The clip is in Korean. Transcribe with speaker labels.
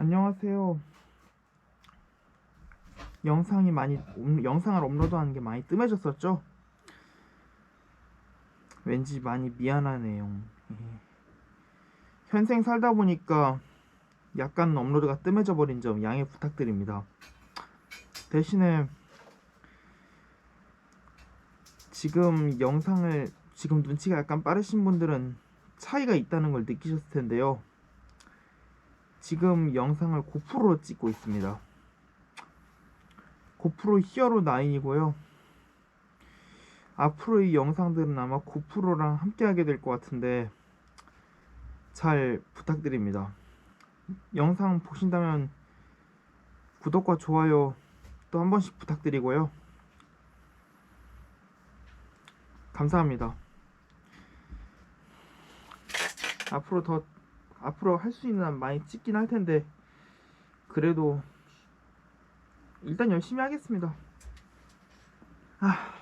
Speaker 1: 안녕하세요. 영상이 많이 업- 영상을 업로드하는 게 많이 뜸해졌었죠? 왠지 많이 미안하네요. 예. 현생 살다 보니까 약간 업로드가 뜸해져 버린 점 양해 부탁드립니다. 대신에 지금 영상을 지금 눈치가 약간 빠르신 분들은 차이가 있다는 걸 느끼셨을 텐데요. 지금 영상을 고프로로 찍고 있습니다. 고프로 히어로 9이고요. 앞으로 이 영상들은 아마 고프로랑 함께 하게 될 것 같은데 잘 부탁드립니다. 영상 보신다면 구독과 좋아요 또 한 번씩 부탁드리고요. 감사합니다. 앞으로 더 앞으로 할 수 있는 한 많이 찍긴 할 텐데 그래도 일단 열심히 하겠습니다. 아